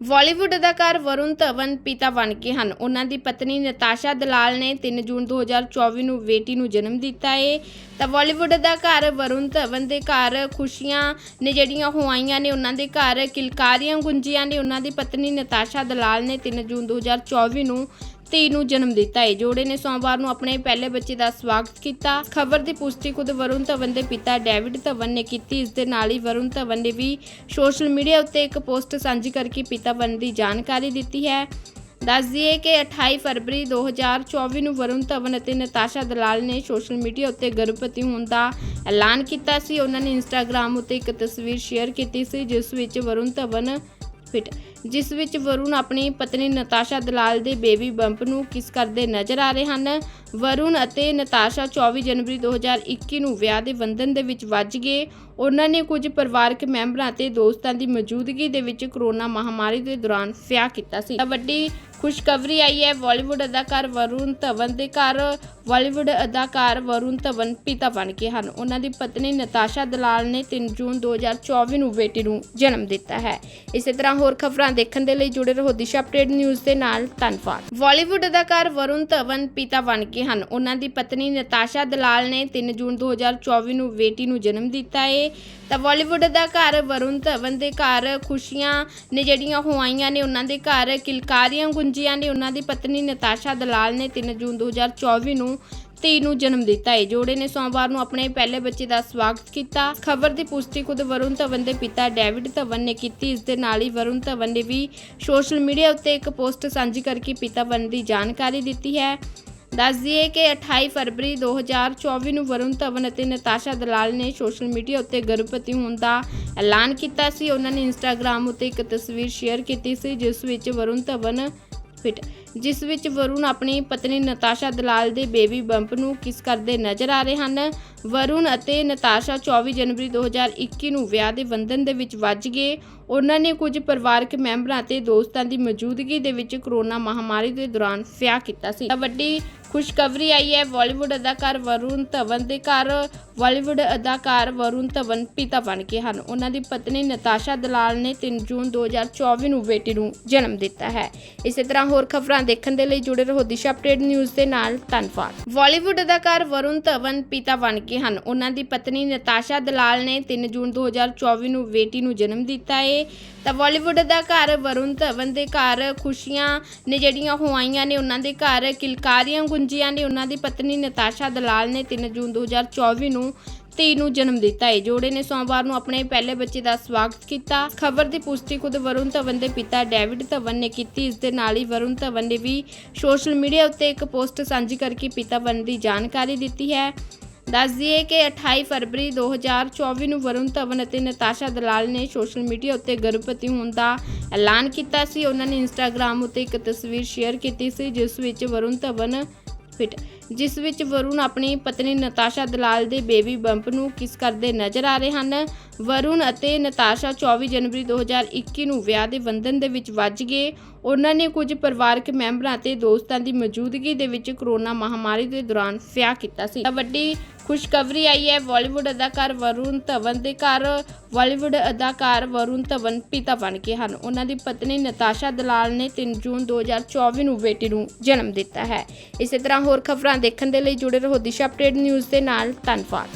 ਬਾਲੀਵੁੱਡ ਅਦਾਕਾਰ ਵਰੁਣ ਧਵਨ ਪਿਤਾ ਬਣ ਗਏ ਹਨ। ਉਹਨਾਂ ਦੀ ਪਤਨੀ ਨਤਾਸ਼ਾ ਦਲਾਲ ਨੇ 3 ਜੂਨ 2024 ਨੂੰ ਬੇਟੀ ਨੂੰ ਜਨਮ ਦਿੱਤਾ ਏ। ਤਾਂ ਬਾਲੀਵੁੱਡ ਅਦਾਕਾਰ ਵਰੁਣ ਧਵਨ ਦੇ ਘਰ ਖੁਸ਼ੀਆਂ ਨੇ ਜਿਹੜੀਆਂ ਹੋਈਆਂ ਨੇ, ਉਹਨਾਂ ਦੇ ਘਰ ਕਿਲਕਾਰੀਆਂ ਗੁੰਜੀਆਂ ਨੇ, ਉਹਨਾਂ ਦੀ ਪਤਨੀ ਨਤਾਸ਼ਾ ਦਲਾਲ ਨੇ 3 ਜੂਨ 2024 ਨੂੰ ਧੀ ਨੂੰ ਜਨਮ ਦਿੱਤਾ ਹੈ ਜੋੜੇ ਨੇ ਸੋਮਵਾਰ ਨੂੰ ਆਪਣੇ ਪਹਿਲੇ ਬੱਚੇ ਦਾ ਸਵਾਗਤ ਕੀਤਾ। ਖਬਰ ਦੀ ਪੁਸ਼ਟੀ ਖੁਦ ਵਰੁਣ ਧਵਨ ਦੇ ਪਿਤਾ ਡੇਵਿਡ ਧਵਨ ਨੇ ਕੀਤੀ। ਇਸ ਦੇ ਨਾਲ ਹੀ ਵਰੁਣ ਧਵਨ ਨੇ ਵੀ ਸੋਸ਼ਲ ਮੀਡੀਆ ਉੱਤੇ ਇੱਕ ਪੋਸਟ ਸਾਂਝੀ ਕਰਕੇ ਪਿਤਾ ਬਣਨ ਦੀ ਜਾਣਕਾਰੀ ਦਿੱਤੀ ਹੈ। ਦੱਸ ਦਈਏ ਕਿ 28 ਫਰਵਰੀ 2024 ਨੂੰ ਵਰੁਣ ਧਵਨ ਅਤੇ ਨਤਾਸ਼ਾ ਦਲਾਲ ਨੇ ਸੋਸ਼ਲ ਮੀਡੀਆ ਉੱਤੇ ਗਰਭਵਤੀ ਹੋਣ ਦਾ ਐਲਾਨ ਕੀਤਾ ਸੀ। ਉਹਨਾਂ ਨੇ ਇੰਸਟਾਗ੍ਰam ਉੱਤੇ ਇੱਕ ਤਸਵੀਰ ਸ਼ੇਅਰ ਕੀਤੀ ਸੀ, ਜਿਸ ਵਿੱਚ ਵਰੁਣ ਧਵਨ ਫਿਟ ਜਿਸ ਵਿੱਚ ਵਰੁਣ ਆਪਣੀ ਪਤਨੀ ਨਤਾਸ਼ਾ ਦਲਾਲ ਦੇ ਬੇਬੀ ਬੰਪ ਨੂੰ ਕਿਸ ਕਰਦੇ ਨਜ਼ਰ ਆ ਰਹੇ ਹਨ? ਵਰੁਣ ਅਤੇ ਨਤਾਸ਼ਾ 24 ਜਨਵਰੀ 2021 ਨੂੰ ਵਿਆਹ ਦੇ ਬੰਧਨ ਦੇ ਵਿੱਚ ਵੱਜ ਗਏ। ਉਹਨਾਂ ਨੇ ਕੁਝ ਪਰਿਵਾਰਕ ਮੈਂਬਰਾਂ ਅਤੇ ਦੋਸਤਾਂ ਦੀ ਮੌਜੂਦਗੀ ਦੇ ਵਿੱਚ ਕਰੋਨਾ ਮਹਾਮਾਰੀ ਦੇ ਦੌਰਾਨ ਵਿਆਹ ਕੀਤਾ ਸੀ। ਵੱਡੀ ਖੁਸ਼ਖਬਰੀ ਆਈ ਹੈ ਬਾਲੀਵੁੱਡ ਅਦਾਕਾਰ ਵਰੁਣ ਧਵਨ ਦੇ ਘਰ। ਬਾਲੀਵੁੱਡ ਅਦਾਕਾਰ ਵਰੁਣ ਧਵਨ ਪਿਤਾ ਬਣ ਕੇ ਹਨ। ਉਹਨਾਂ ਦੀ ਪਤਨੀ ਨਤਾਸ਼ਾ ਦਲਾਲ ਨੇ 3 ਜੂਨ 2024 ਨੂੰ ਬੇਟੀ ਨੂੰ ਜਨਮ ਦਿੱਤਾ ਹੈ। ਇਸੇ ਤਰ੍ਹਾਂ ਹੋਰ ਖਬਰਾਂ ਦੇਖਣ ਦੇ ਲਈ ਜੁੜੇ ਰਹੋ ਦਿਸ਼ਾ ਅਪਡੇਟ ਨਿਊਜ਼ ਦੇ ਨਾਲ। ਧੰਨਵਾਦ। ਬਾਲੀਵੁੱਡ ਅਦਾਕਾਰ ਵਰੁਣ ਧਵਨ ਪਿਤਾ ਬਣ ਕੇ ਹਨ। ਉਹਨਾਂ ਦੀ ਪਤਨੀ ਨਤਾਸ਼ਾ ਦਲਾਲ ਨੇ 3 ਜੂਨ 2024 ਨੂੰ ਬੇਟੀ ਨੂੰ ਜਨਮ ਦਿੱਤਾ ਹੈ ਤਾਂ ਬਾਲੀਵੁੱਡ ਅਦਾਕਾਰ ਵਰੁਣ ਧਵਨ ਦੇ ਘਰ ਖੁਸ਼ੀਆਂ ਨੇ ਜਿਹੜੀਆਂ ਹੋਈਆਂ ਨੇ, ਉਹਨਾਂ ਦੇ ਘਰ ਕਿਲਕਾਰੀਆਂ ਗੁੰਜ ਗੁੰਜੀਆਂ ਨੇ ਉਹਨਾਂ ਦੀ ਪਤਨੀ ਨਤਾਸ਼ਾ ਦਲਾਲ ਨੇ 3 ਜੂਨ 2024 ਨੂੰ ਧੀ ਨੂੰ ਜਨਮ ਦਿੱਤਾ। ਹੈ ਜੋੜੇ ਨੇ ਸੋਮਵਾਰ ਨੂੰ ਆਪਣੇ ਪਹਿਲੇ ਬੱਚੇ ਦਾ ਸਵਾਗਤ ਕੀਤਾ। ਖਬਰ ਦੀ ਪੁਸ਼ਟੀ ਖੁਦ ਵਰੁਣ ਧਵਨ ਦੇ ਪਿਤਾ ਡੇਵਿਡ ਧਵਨ ਨੇ ਕੀਤੀ। ਇਸ ਦੇ ਨਾਲ ਹੀ ਵਰੁਣ ਧਵਨ ਨੇ ਵੀ ਸੋਸ਼ਲ ਮੀਡੀਆ ਉੱਤੇ ਇੱਕ ਪੋਸਟ ਸਾਂਝੀ ਕਰਕੇ ਪਿਤਾ ਬਣਨ ਦੀ ਜਾਣਕਾਰੀ ਦਿੱਤੀ ਹੈ। ਦੱਸ ਦਈਏ ਕਿ 28 ਫਰਵਰੀ 2024 ਨੂੰ ਵਰੁਣ ਧਵਨ ਅਤੇ ਨਤਾਸ਼ਾ ਦਲਾਲ ਨੇ ਸੋਸ਼ਲ ਮੀਡੀਆ ਉੱਤੇ ਗਰਭਵਤੀ ਹੋਣ ਦਾ ਐਲਾਨ ਕੀਤਾ ਸੀ। ਉਹਨਾਂ ਨੇ ਇੰਸਟਾਗ੍ਰam ਉੱਤੇ ਇੱਕ ਤਸਵੀਰ ਸ਼ੇਅਰ ਕੀਤੀ ਸੀ, ਜਿਸ ਵਿੱਚ ਵਰੁਣ ਧਵਨ ਫਿਟ ਜਿਸ ਵਿੱਚ ਵਰੁਣ ਆਪਣੀ ਪਤਨੀ ਨਤਾਸ਼ਾ ਦਲਾਲ ਦੇ ਬੇਬੀ ਬੰਪ ਨੂੰ ਕਿਸ ਕਰਦੇ ਨਜ਼ਰ ਆ ਰਹੇ ਹਨ? ਵਰੁਣ ਅਤੇ ਨਤਾਸ਼ਾ 24 ਜਨਵਰੀ 2021 ਨੂੰ ਵਿਆਹ ਦੇ ਬੰਧਨ ਦੇ ਵਿੱਚ ਵੱਜ ਗਏ। ਉਹਨਾਂ ਨੇ ਕੁਝ ਪਰਿਵਾਰਕ ਮੈਂਬਰਾਂ ਅਤੇ ਦੋਸਤਾਂ ਦੀ ਮੌਜੂਦਗੀ ਦੇ ਵਿੱਚ ਕਰੋਨਾ ਮਹਾਮਾਰੀ ਦੇ ਦੌਰਾਨ ਵਿਆਹ ਕੀਤਾ ਸੀ। ਤਾਂ ਵੱਡੀ ਖੁਸ਼ਖਬਰੀ ਆਈ ਹੈ, ਬਾਲੀਵੁੱਡ ਅਦਾਕਾਰ ਵਰੁਣ ਧਵਨ ਦੇ ਘਰ। ਬਾਲੀਵੁੱਡ ਅਦਾਕਾਰ ਵਰੁਣ ਧਵਨ ਪਿਤਾ ਬਣ ਗਏ ਹਨ। ਉਹਨਾਂ ਦੀ ਪਤਨੀ ਨਤਾਸ਼ਾ ਦਲਾਲ ਨੇ 3 ਜੂਨ 2024 ਨੂੰ ਬੇਟੀ ਨੂੰ ਜਨਮ ਦਿੱਤਾ ਹੈ। ਇਸੇ ਤਰ੍ਹਾਂ ਹੋਰ ਖਬਰਾਂ ਦੇਖਣ ਦੇ ਲਈ ਜੁੜੇ ਰਹੋ ਦਿਸ਼ਾ ਅਪਡੇਟ ਨਿਊਜ਼ ਦੇ ਨਾਲ ਧੰਨਵਾਦ ਬਾਲੀਵੁੱਡ ਅਦਾਕਾਰ ਵਰੁਣ ਧਵਨ ਪਿਤਾ ਬਣ ਗਏ ਹਨ। ਉਹਨਾਂ ਦੀ ਪਤਨੀ ਨਤਾਸ਼ਾ ਦਲਾਲ ਨੇ 3 ਜੂਨ 2024 ਨੂੰ ਬੇਟੀ ਨੂੰ ਜਨਮ ਦਿੱਤਾ ਹੈ ਤਾਂ ਬਾਲੀਵੁੱਡ ਅਦਾਕਾਰ ਵਰੁਣ ਧਵਨ ਦੇ ਘਰ ਖੁਸ਼ੀਆਂ ਨੇ ਜਿਹੜੀਆਂ ਹੋਈਆਂ ਨੇ ਉਹਨਾਂ ਦੇ ਘਰ ਕਿਲਕਾਰੀਆਂ ਗੁੰਜੀਆਂ ਨੇ। ਉਹਨਾਂ ਦੀ ਪਤਨੀ ਨਤਾਸ਼ਾ ਦਲਾਲ ਨੇ 3 ਜੂਨ 2024 ਨੂੰ ਧੀ ਨੂੰ ਜਨਮ ਦਿੱਤਾ ਹੈ ਜੋੜੇ ਨੇ ਸੋਮਵਾਰ ਨੂੰ ਆਪਣੇ ਪਹਿਲੇ ਬੱਚੇ ਦਾ ਸਵਾਗਤ ਕੀਤਾ। ਖਬਰ ਦੀ ਪੁਸ਼ਟੀ ਖੁਦ ਵਰੁਣ ਧਵਨ ਦੇ ਪਿਤਾ ਡੇਵਿਡ ਧਵਨ ਨੇ ਕੀਤੀ। ਇਸ ਦੇ ਨਾਲ ਹੀ ਵਰੁਣ ਧਵਨ ਨੇ ਵੀ ਸੋਸ਼ਲ ਮੀਡੀਆ ਉੱਤੇ ਇੱਕ ਪੋਸਟ ਸਾਂਝੀ ਕਰਕੇ ਪਿਤਾ ਬਣਨ ਦੀ ਜਾਣਕਾਰੀ ਦਿੱਤੀ ਹੈ। ਦੱਸ ਦਈਏ ਕਿ 28 ਫਰਵਰੀ 2024 ਨੂੰ ਵਰੁਣ ਧਵਨ ਅਤੇ ਨਤਾਸ਼ਾ ਦਲਾਲ ਨੇ ਸੋਸ਼ਲ ਮੀਡੀਆ ਉੱਤੇ ਗਰਭਵਤੀ ਹੋਣ ਦਾ ਐਲਾਨ ਕੀਤਾ ਸੀ। ਉਹਨਾਂ ਨੇ ਇੰਸਟਾਗ੍ਰam ਉੱਤੇ ਇੱਕ ਤਸਵੀਰ ਸ਼ੇਅਰ ਕੀਤੀ ਸੀ, ਜਿਸ ਵਿੱਚ ਵਰੁਣ ਧਵਨ ਫਿਟ ਜਿਸ ਵਿੱਚ ਵਰੁਣ ਆਪਣੀ ਪਤਨੀ ਨਤਾਸ਼ਾ ਦਲਾਲ ਦੇ ਬੇਬੀ ਬੰਪ ਨੂੰ ਕਿਸ ਕਰਦੇ ਨਜ਼ਰ ਆ ਰਹੇ ਹਨ। ਵਰੁਣ ਅਤੇ ਨਤਾਸ਼ਾ 24 ਜਨਵਰੀ 2021 ਨੂੰ ਵਿਆਹ ਦੇ ਬੰਧਨ ਦੇ ਵਿੱਚ ਵੱਜ ਗਏ। ਉਹਨਾਂ ਨੇ ਕੁਝ ਪਰਿਵਾਰਕ ਮੈਂਬਰਾਂ ਅਤੇ ਦੋਸਤਾਂ ਦੀ ਮੌਜੂਦਗੀ ਦੇ ਵਿੱਚ ਕਰੋਨਾ ਮਹਾਮਾਰੀ ਦੇ ਦੌਰਾਨ ਵਿਆਹ ਕੀਤਾ ਸੀ। ਵੱਡੀ ਖੁਸ਼ਖਬਰੀ ਆਈ ਹੈ ਬਾਲੀਵੁੱਡ ਅਦਾਕਾਰ ਵਰੁਣ ਧਵਨ ਦੇ ਘਰ ਬਾਲੀਵੁੱਡ ਅਦਾਕਾਰ ਵਰੁਣ ਧਵਨ ਪਿਤਾ ਬਣ ਗਏ ਹਨ। ਉਹਨਾਂ ਦੀ ਪਤਨੀ ਨਤਾਸ਼ਾ ਦਲਾਲ ਨੇ 3 ਜੂਨ 2024 ਨੂੰ ਬੇਟੀ ਨੂੰ ਜਨਮ ਦਿੱਤਾ ਹੈ। ਇਸੇ ਤਰ੍ਹਾਂ ਹੋਰ ਖਬਰਾਂ ਦੇਖਣ ਦੇ ਲਈ ਜੁੜੇ ਰਹੋ ਦਿਸ਼ਾ ਅਪਡੇਟ ਨਿਊਜ਼ ਦੇ ਨਾਲ। ਧੰਨਵਾਦ।